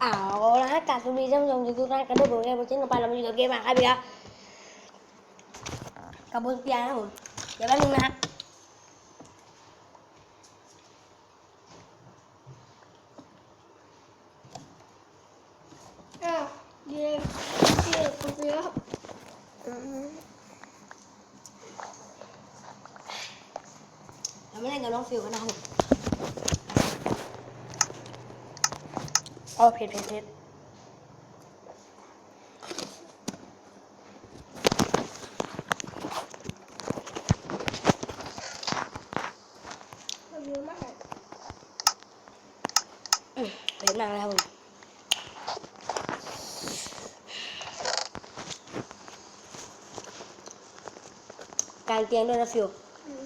เอาละฮะกราบสวัสดีท่านผู้ชมทุกท่านกันด้วยผมเองผมเช่นต่อไปเรามาอยู่กับเกมมาครับพี่ครับกับบนเตียนะครับผมเดี๋ยวแป๊บนึงนะครับาวเย้เย้คุณเสือครับ อืมเราไม่เล่นกับน้องฟิวกันนะครับผม โอ้เผ็ดเผ็ดเผ็ดมันเยอะมากอืมเผ็ดมากเลยครับผมกางเตียงด้วยนะฟิว อืม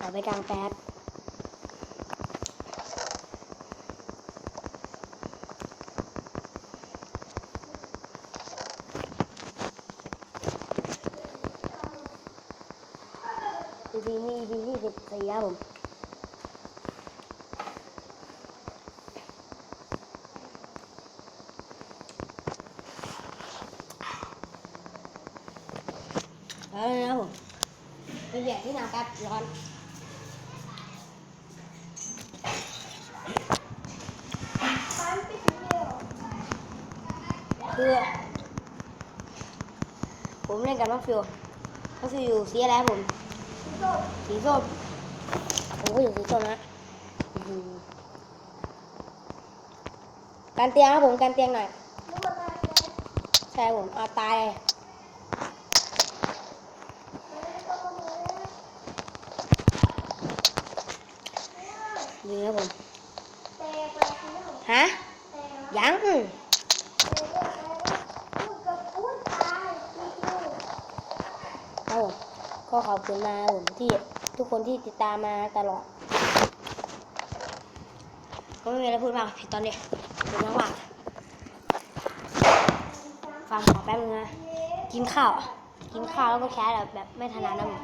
เอาไป กลางแป๊บ EP นี้ EP ที่สิบสี่ครับผมแล้วนะครับผมไปแยกที่น้ำแป๊บร้อน ปันไปถึงเดียว คือ ผมเล่นกับน้องฟิวน้องฟิวอยู่สีอะไรผม สีส้ม ผมก็อยู่สีส้มนะการเตียงครับผมการเตียงหน่อยใช่ผมเอาตายเลยแล้วก็มาเลยยิงครับผม แตกไปแล้ว ฮะ แตก ยังอื้อ ลูกกับอุ้นตายอีกลูก ครับผมก็ขอบ คุณมาครับผมที่ทุกคนที่ติดตามมาตลอด ก็ไม่มีอะไรพูดมากผิดตอนนี้พูดมากมากฟังขอแป๊บนึงนะกินข้าว กินข้าวแล้วก็แคสแบบแบบไม่ถนัดนะผม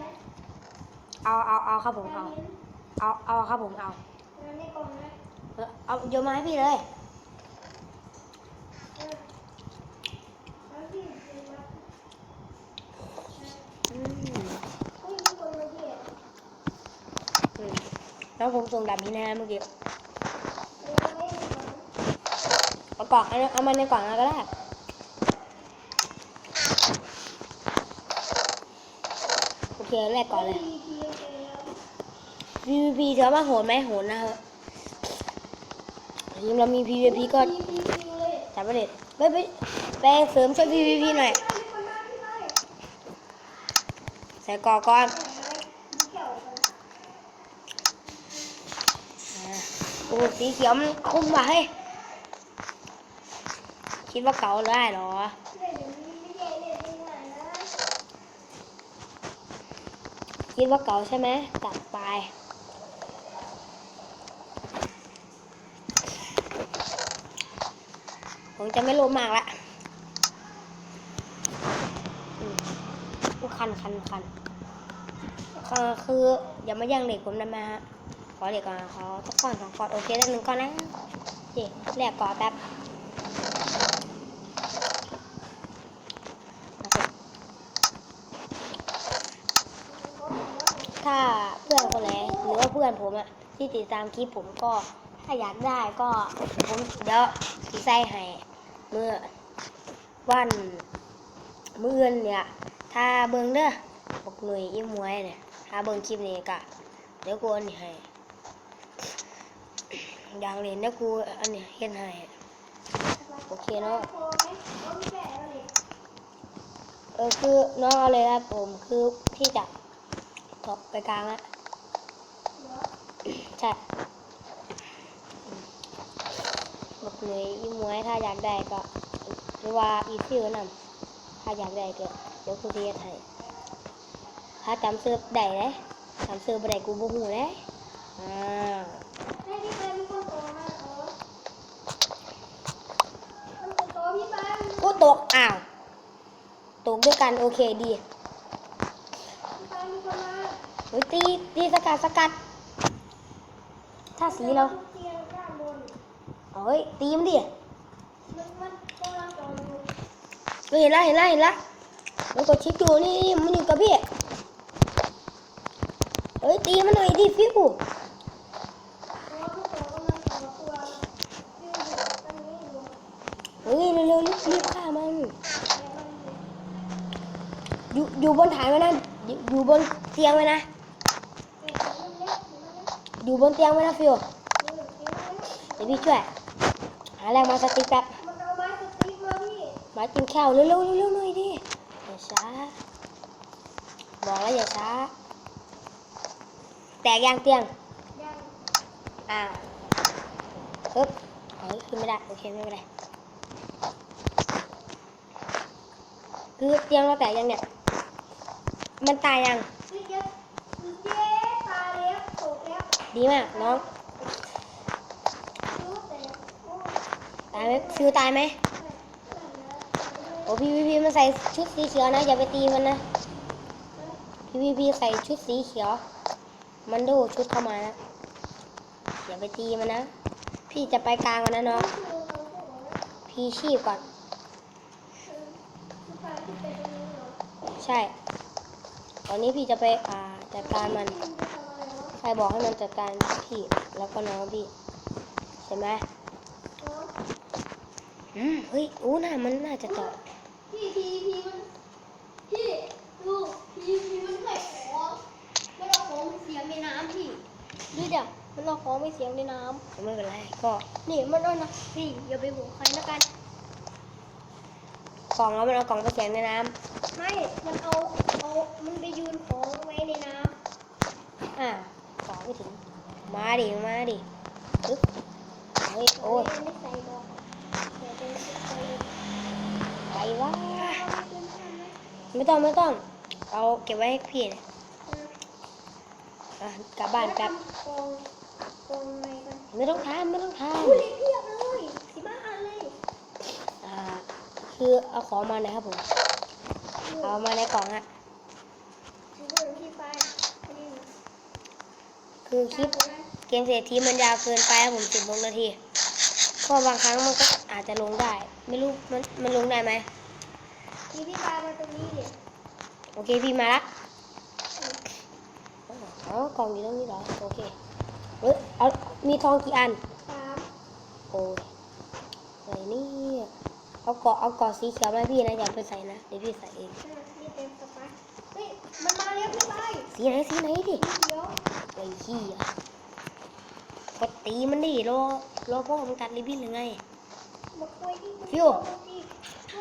เอาเอาเอาครับผมเอาเอาเอาครับผมเอาเอาโยนมาให้พี่เลยอืม ผู้หญิงคนเมื่อกี้ อืม แล้วผมส่งดับพี่นะเมื่อกี้มาเอากล่องเอาเอามาในกล่องแล้วก็ได้โอเคแรกก่อนเลยพีพีเจอว PVP ถือว่าโหดไหมโหดนะครับทีมเรามี PVP ก็พี่พี่พี่เลยจับไปเลยไปไปไปเสริมช่วย PVP หน่อยใส่กอกก่อน เกี่ยวกัน อ่าโอ้สีเขียวมันคุ้มว่ะเฮ้ย คิดว่าเก่าได้เหรอ คิดว่าเก่าใช่ไหมจัดไปผมจะไม่โลภมากละคันคันคันก็คืออย่ามาแย่งเด็กผมได้ไหมฮะ ขอเด็กก่อนขอสักก้อนสองก้อนโอเคได้หนึ่งก้อนนะโอเคแลกก่อนแป๊บถ้าเพื่อนคนไหนหรือว่าเพื่อนผมอะที่ติดตามคลิปผมก็ถ้าอยากได้ก็ผมเดี๋ยวสีไส้ให้เมื่อวันเมื่อนเนี่ยถ้าเบิ่งเด้อบอกหน่วยอิ่มหวยเนี่ยถ้าเบิ่งคลิปนี้ก็เดี๋ยวกูอันให้ อย่างเรียนนะครูอันนี้เห็นให้โอเคเนาะเออคือน้องเอาเลยครับผมคือพี่จะตบไปกลางละใช่บอกเลยอีมวยถ้าอยากได้ก็หรือว่าอีซิวนำถ้าอยากได้ก็เดี๋ยวครูเรียนให้ถ้าจำซื้อได้เลยจำซื้อบ่ได้กูบ่ฮู้เลยอ่า ให้พี่ไปมีคนโตมาเออมันเป็นโตพี่ไป กูตกอ้าว ตกด้วยกันโอเคดีเฮ้ยตีตีสกัดสกัด ถ้าสีเราเฮ้ยตีมดิเห็นละเห็นละเห็นละมันกดชิปอยู่นี่นี่มันอยู่กับพี่เฮ้ยตีมันหน่อยดิฟิว เพราะว่าพวกเรากำลังต่อตัวยืนอยู่ตรงนี้อยู่ เฮ้ยเร็วๆรีบรีบฆ่ามัน แต่มัน อยู่อยู่บ นฐานไว้นะอยู่อยู่บนเตียงไว้นะเด็กมันเล็กมันเล็กอยู่บนเตียงไว้นะฟิวเออเด็กมันเล็กเดี๋ยวพี่ช่วย หาแรงมาสติ๊กแป๊บมันเอาไม้สติ๊กมาพี่มากินข้าวเร็วๆเร็วๆหน่อยดิอย่าช้า บอกแล้วอย่าช้า แตกยางเตียงยังอ่าปึ๊บเฮ้ยขึ้นไม่ได้ โอเคไม่เป็นไรคือเตียงเราแตกยังเนี่ย มันตายยัง ดีมากน้อง ตายไหมฟิวตายไหมโอ้พี่พีพีมันใส่ชุดสีเขียวนะ อย่าไปตีมันนะ พี่พีพีใส่ชุดสีเขียว มันดูชุดเข้ามานะ อย่าไปตีมันนะ พี่จะไปกลางก่อนนะน้อง พี่ชีพก่อน ใช่ ตอนนี้พี่จะไปอ่าจัดการมัน ใครบอกให้มันจัดการพี่แล้วก็น้องพี่ใช่ไหมอืมเฮ้ยอู้น่ามันน่าจะเจาะพี่พีพีมันพี่ดูพีพีมันใส่ของมันเอาของไปเสียงในน้ำพี่ดูเดี๋ยวมันเอาของไปเสียงในน้ไม่เป็นไรก็ำนี่มันเอานะพี่อย่าไปบอกใครนะกันกล่องแล้วมันเอากล่องไปเสียงในน้ไม่มันเอาเอา มันไปยืนของไว้ในน้ำอ่าสองไม่ถึง มาดิ มาดิปึ๊บเฮ้ยำโอ้ยไม่ใส่บอกเดี๋ยวเป็นใส่ไปวะเอาไปเป็นใช่ไหมไม่ต้อง ไม่ต้อง เอาเก็บไว้ให้พี่นะอะกลับบ้านแป๊บกองกองอะไรกันไม่ต้องทำไม่ต้องทอุ้ยเพียบเลยสิบ้าอันเลยำอ่าคือเอาของมาหนะครับผม เอามาในกล่องฮะ คือคลิปเกมเศรษฐีมันยาวเกินไปครับผมสิบนาทีก็บางครั้งมันก็อาจจะลงได้ ไม่รู้มันมันลงได้ไหมที่พี่ปามาตรงนี้เนี่ยโอเคพี่มาละอ๋อกล่องอยู่ตรงนี้เหรอโอเคเอ้ยเอามีทองกี่อันสามโอ้ยอะไรนี่เอาเกาะเอาเกาะสีเขียวมาให้พี่นะอย่าไปใส่นะเดี๋ยวพี่ใส่เอง เออนี่เต็มสปาเฮ้ยมันมาแล้วพี่ไปสีไหนสีไหนดิสีเขียวไอ้ขี้อะกดตีมันดิรอรอพวกมันกัดริบบิ้นหรือไงมาคุยที่ฟิว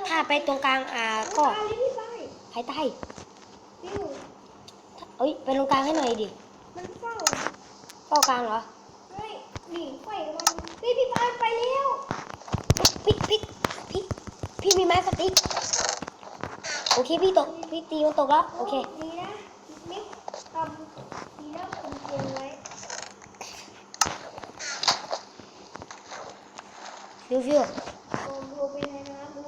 ถ้าไปตรงกลางอ่าก็มาเลยพี่ไปใครใต้ฟิวเอ้ยไปตรงกลางให้หน่อยดิมันเฝ้าเฝ้ากลางเหรอเฮ้ยหนีไฟมันเฮ้ยพี่ไปไปแล้วพี่พี่พี่พี่มีไม้สติ๊ก โอเคพี่ตกพี่ตีมันตกแล้วโอเคดีนะมิกทำดีนะผมเตรียมไว้ฟิวฟิวลองดูไปในน้ำดู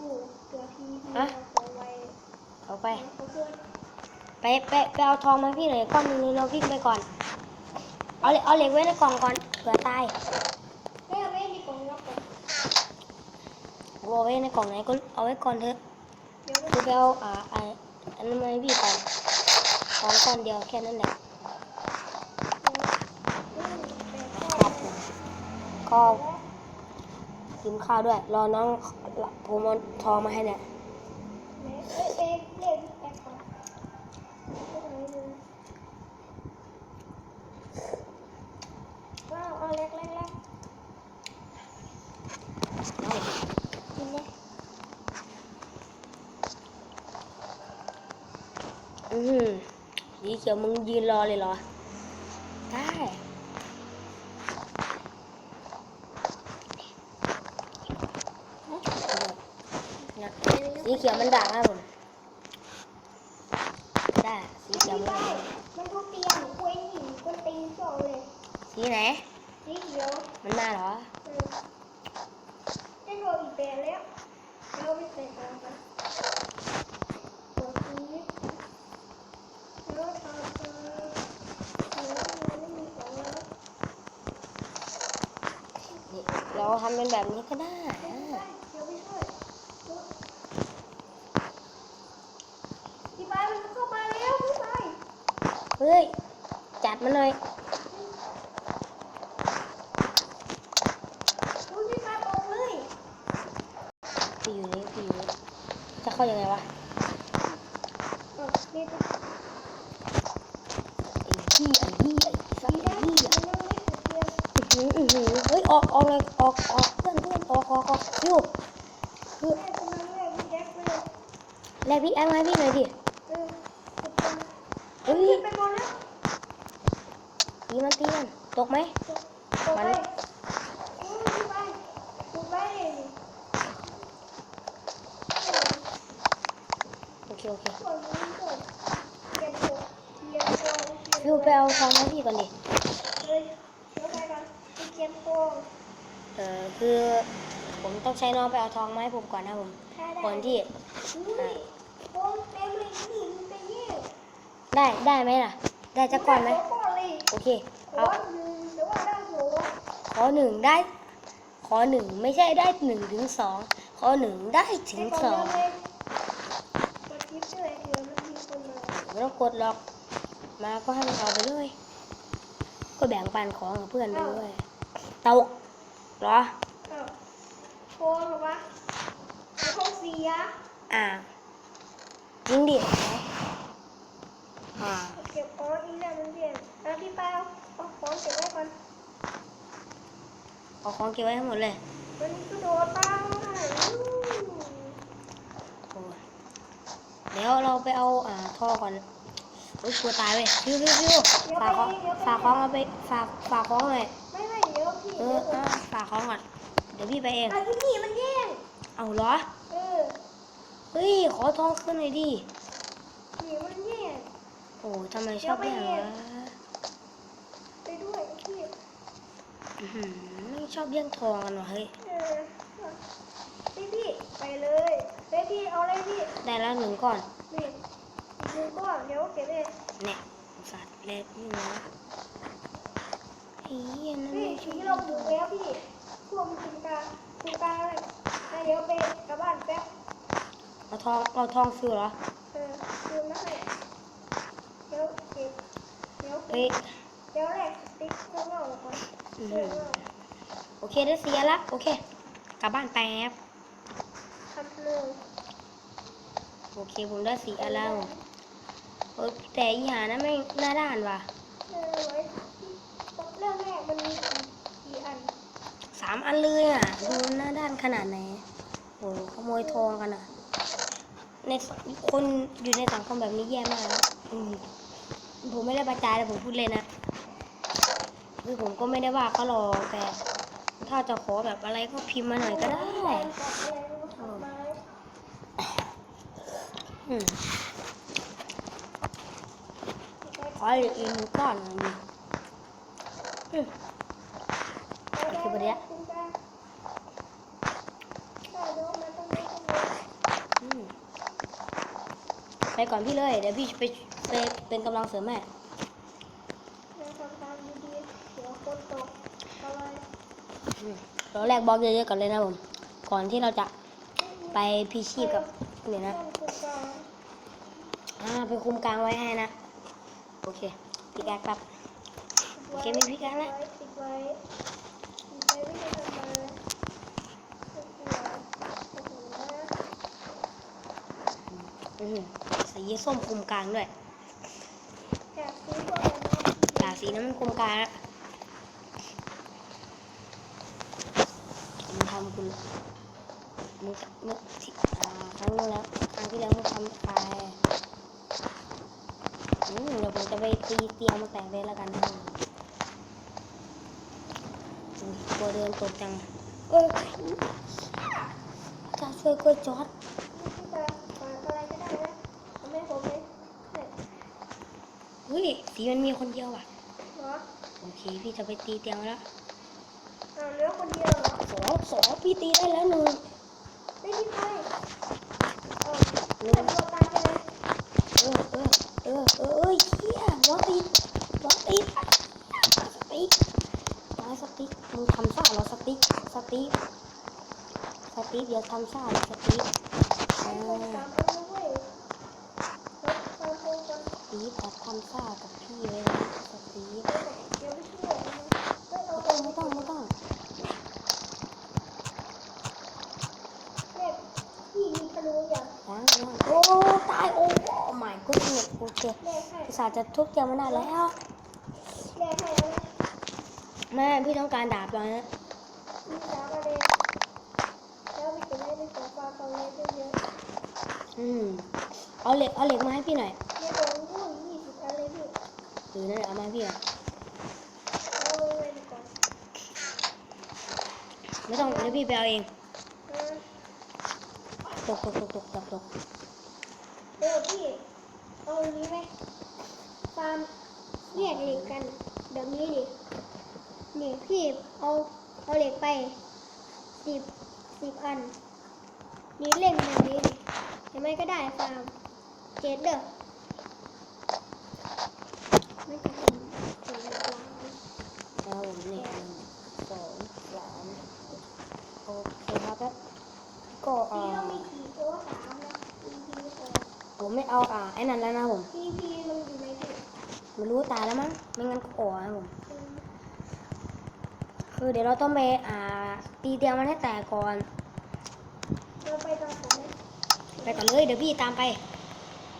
เผื่อพีพีฮะเอาของไว้เอาไปเขาเพื่อนไปไปไปเอาทองมาให้พี่หน่อยก้อนหนึงเลยเราวิ่งไปก่อน เอาเหล็กเอาเหล็กไว้ในกล่องก่อนเผื่อตายเฮ้ยเอาไว้ในกล่องรับก่อนเอาไว้ในกล่องไหนก็เอาไว้ก่อนเถอะเดี๋ยวมันคือ ไปเอาอ่าอันนั้นมาให้พี่ก่อนทองก้อนเดียวแค่นั้นแหละครับผมก็กินข้าวด้วย รอน้องผมเอาทองมาให้เนี่ยเอ้ยเอ้ยเล่นแอบก่อนว้าเล็กเล็กเล็กกินเลย อืมสีเขียวมึงยืนรอเลยเหรอ ได้นะสีเขียวมันด่างครับผม ทำเป็นแบบนี้ก็ได้ เพื่อนเพื่อนออกพี่แจ็คเลยแลกพี่แอมให้พี่หน่อยดิเฮ้ยตีมันตีมันตกไหมตกตกไปตกไปโอเคโอเคส่วนนี้ก่อนเบตัวเก็บตัวฟิวไปเอาทองให้พี่ก่อนดิเลยเดี๋ยวไปกันไปเก็บตัว เออคือผมต้องใช้น้องไปเอาทองมาให้ผมก่อนนะผมถ้าได้ก่อนที่อุ้ยโอ้เต็มเลยนี่มันไปเยี่ยมได้ได้ไหมล่ะ ได้จะก่อนไหมขก่อนเลยโอเคขเอาอหนึ่งเดี๋ยวว่าได้โหขอหนึ่งได้ ขอหนึ่งไม่ใช่ได้หนึ่งถึงสองขอหนึ่งได้ถึงสองกดทิปด้วยเดี๋ยวมันมีคนมาไม่ต้องกดหรอก มาก็ให้มันเอาไปเลยก็แบ่งปันของกับเพื่อนไปด้วยตก เหรออ้าวโทรหรอวะไอ้พวกเสียอ่ายิงดิอ่าเก็บของอีกแล้วมันเปลี่ยนอะพี่เปาเอาของเก็บไว้ก่อนเอาของเก็บไว้ให้หมดเลยมันกระโดดเปาอะอู้โอ้ยเดี๋ยวเราไปเอาอ่าท่อก่อนโอ้ยกลัวตายเว้ยฟิวฟิวฟิวฝากของฝากของเอาไปฝากฝากของเลยไม่ไม่ เดี๋ยวพี่เอออะฝากของก่อนเดี๋ยวพี่ไปเอง ไอ้ที่นี่มันแย่งเอาเหรอ เออเฮ้ย ขอทองขึ้นหน่อยดินี่มันแย่งโอ้ทำไมชอบแย่งวะไปด้วยพี่อื้อหือไม่ชอบแย่งทองกันวะเฮ้ย เออพี่พี่ไปเลยเฮ้ยพี่เอาอะไรพี่ได้แล้วหนึ่งก่อน นี่ดูก่อนเดี๋ยวเก็บเองเนี่ยสัตว์เล็กนี่นะ ไอ้เหี้ยนั่นพี่ไม่ทีใช่เราปลูกแล้วพี่พวกมันกินกากินกาอะไรอะเดี๋ยวไปกลับบ้านแป๊บเอาทองเอาทองฟิวเหรอเออลืมนะให้เดี๋ยวเก็บเดี๋ยวเก็เฮ้ยบเดี๋ยวแรกสติ๊กเจ้าเงาก่อนอื้อเจ้าหือเงาโอเคได้เสียละโอเค กลับบ้านแป๊บทำเลยโอเคผมได้เสีอันแล้วเออแต่อีหานะไม่หน้าด้านว่ะ เออไว้เริ่มแรกมั นมีกี่อันสามอันเลยอะดูหน้าด้านขนาดไหนโอ้ขโมยทองกันอะ ในคนอยู่ในสังคมแบบนี้แย่มากอืมผมไม่ได้ประจานแต่ผมพูดเลยนะคือผมก็ไม่ได้ว่าเขาหรอกแต่ถ้าจะขอแบบอะไรก็พิมพ์มาหน่อยก็ได้ขออีกหนึ่งก้อนหน่อ ยดิอืมอืมไปก่อนพี่เลย เดี๋ยวพี่ไปไปเป็นกำลังเสริมแม่เราแรกบล็อกเยอะๆก่อนเลยนะผม ก่อนที่เราจะไปพีชีพกับเนี่ยนะ อ่าไปคุมกลางไว้ให้นะ โอเค พี่แกครับโอเคมีพี่แกแล้ว ติดไว้ติดไว้ไม่ได้ทำมาโอ้โหนะอือสีส้มคุมกลางด้วยอยากาสีน้ำมันคุมกลางมึงทำกูมึงมื่อที่อ่าครั้งนึงแล้วครั้งที่แล้วมึงทำไปอืมเดี๋ยวผมจะไปตีเตียงมาแต่งเลยแล้วกันนะอืมตัวเดินตกจังเอ้ยจะช่วยกล้วยจอด ที่จะฝากอะไรก็ได้นะทำให้ผมไหมเนี่ย เฮ้ยสีมันมีคนเดียวอะ เหรอโอเค พี่จะไปตีเตียงแล้วอ้าวเหลือคนเดียวเหรอสองสองพี่ตีได้แล้วหนึ่งไม่ที่ไปเออเลือดตัวตายไปเลยเออเออเออเออเอ้ยเฮียหัวติดหัวติดสติ๊กมาสติ๊กมึงทำซ่าเหรอสติ๊กสติ๊กำซ่าหรือสตีฟไอ้อ่าคนตามไปเว้ยรถตามไปกัน สตีฟแต่ทำซ่ากับพี่เลยนะสตีฟ เดี๋ยวไม่ช่วยนะไม่เอา ไม่ต้องไม่ต้องไม่ต้อง เด็กพี่มีธนูอย่าง ยังยังโอ้ตายโอ้โอ้ my goodness โอเค แม่ให้ อุตส่าห์ จะทุบเตียงมันได้แล้วแม่ให้แล้วแม่พี่ต้องการดาบตอนนี้มีสามอะไรแล้วมีตัวเล่นในตัวฟ้าเขาเล่นเยอะอืมเอาเหล็กเอาเหล็กมาให้พี่หน่อยๆในตัวนู้นยี่สิบอะไรพี่หรือนั่นแหละเอามาให้พี่หน่อยเอาไว้ดีกว่าไม่ต้องเดี๋ยวพี่ไปเอาเองเออตกตกตกตกตกตกเออพี่เอาอันนี้ไหม ฟาร์มเรียกเหล็กกันแบบนี้ดินี่พี่เอาเอาเหล็กไปสิบสิบอัน นี่เล่นแบบนี้ดิเห็นไหมก็ได้ฟาร์มเจ็ดเด้อไม่จะเป็นผลลัพธ์เอาเหล็กหนึ่งสองสามโอเคครับแล้วก็เอ่พี่อต้องมีกี่ตัวสาผมไม่เอาอ่าไอ้นั่นแล้วนะผม EP มันอยู่ในที่ ไม่ รู้ตายแล้วมั้งไม่งั้นก็อ่อนะผมอืมคือเดี๋ยวเราต้องไปอ่า ตีเตียงมันให้แตกก่อนเราไปตอนไหมไปก่อนเลยเดี๋ยวพี่ตามไป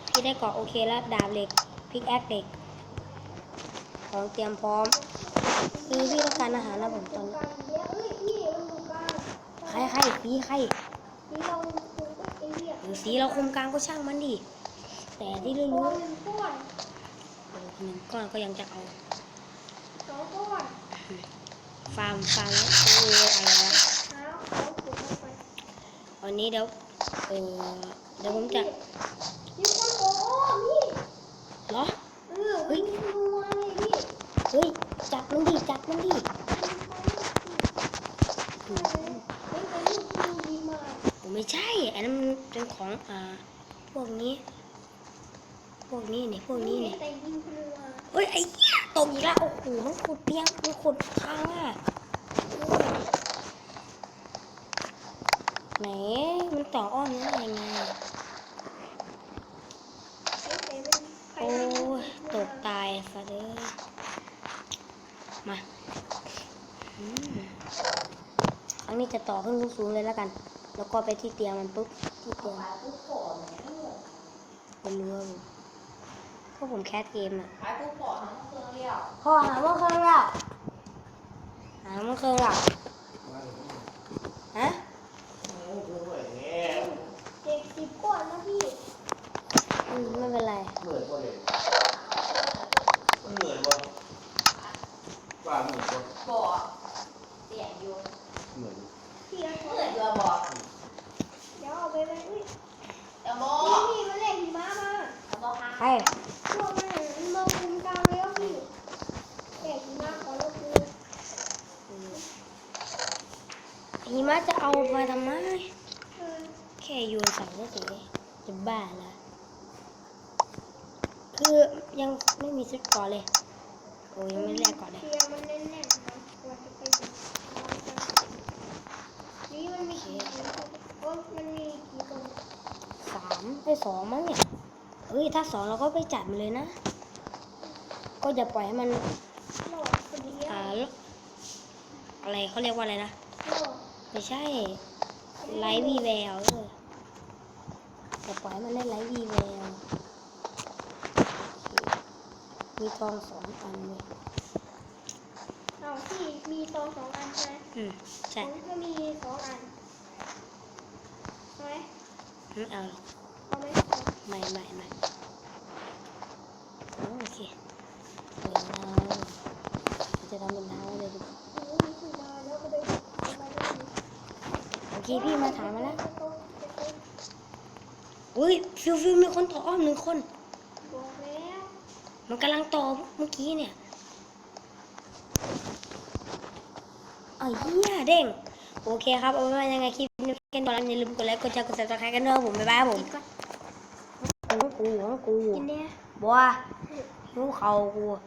พี่ได้เกาะโอเคแล้วดาบเหล็กพิกแอคเหล็ก ของเตรียมพร้อมคือพี่ต้องการอาหารนะผมตอนนี้การเลี้ยงเอ้ยพี่มันอยู่กลางใครใครสีใครหรือสีเราคุมกลางก็ช่างมันดิแต่ที่รู้รู้ หนึ่งก้อนโอ้หนึ่งก้อนก็ยังจะเอาสองก้อนฟาร์มฟาร์มแล้วโอ้อะไรวะเท้าเขาขุดลงไปวันนี้เดี๋ยวเออเดี๋ยวผมจะมีคนโอ้พี่เหรอเออมีงูอะไรพี่เฮ้ยจับมันดิจับมันดิเฮ้ยเป็นลูกงูดีมากผมไม่ใช่ อันนั้นมันเป็นของอ่าพวกนี้ พวกนี้เนี่ยพวกนี้เนี่ยแต่ยิงธนูมาเฮ้ยไอ้เหี้ยตกอีกแล้วโอ้โหมันขุดเตียงมันขุดทางอะไหนมันต่ออ้อมได้ยังไงโอ้ยตกตายซะเด้อมาอืมครั้งนี้จะต่อขึ้นสูงๆเลยแล้วกัน แล้วก็ไปที่เตียงมันปุ๊บที่เตียงเป็นเรือ พวกผมแคสเกมอะขายปุ๊บขอทั้งเครื่องเรียวพอหาว่าเครื่องแล้วหาว่าเครื่องแล้วฮะ เด็กสิบก้อนนะพี่ อืมไม่เป็นไร เหนื่อยกว่าเลยมันเหนื่อยกว่าว่าเหนื่อยกว่า บอกเสียงอยู่ เหนื่อย พี่เอา เหนื่อยเดือบอก เดี๋ยวเอาไปไว้อุ้ย แต่บอ พี่พี่มาเล่นหิมะมา แต่บอกค่ะ ไป พวกมันมันมาคุมกลางแล้วพี่เด็กหิมะขอรบกวน หิมะจะเอามาทำไม เออ แค่โยนใส่ก็เฉยจะบ้าละคือยังไม่มีชุดก่อนเลย โอ้ยังไม่แลกก่อนเลยเตียงมันแน่นๆนะกว่าจะไปถึงนี่มันมีกี่ตัวโอ้ยมันมีกี่ตัวสามได้สองมั้งเนี่ยเฮ้ยถ้าสองเราก็ไปจัดมันเลยนะ ก็อย่าปล่อยให้มันหลอดพอดีอ่าอะอะไรเขาเรียกว่าอะไรนะหลอดไม่ใช่ไลฟ์วีแววเอออย่าปล่อยให้มันได้ไลฟ์วีแววมีทองสองอันเลยเอาพี่ มีตองสองอันใช่ไหมอืมผใช่มก็มีสองอันเอาไหมไม่เอาหรอกเอาไหมไม่ไม่ไม่อ๋อโอเคเดี๋ยวเราจะทำเป็นเท้าเลยดีกว่าโอ้ยขึ้นมาแล้วก็เดินไปได้เลยโอเคพี่มาถามมาแล้วอุ้ยฟิวฟิวมีคนต่ออ้อมหนึ่งคนบอกแล้วมันกำลังต่อเมื่อกี้เนี่ยไอ้ เหี้ยเด้ง โอเคครับ เอาไว้ว่ายังไงคลิปนี้กันตอนนั้นอย่าลืมกดไลค์ กดแชร์ กดซับสไครต์กันด้วยครับผมบ๊ายบายครับผมกินก่อนของกูของกูกินเนี่ยบัวหิวเขากูบอก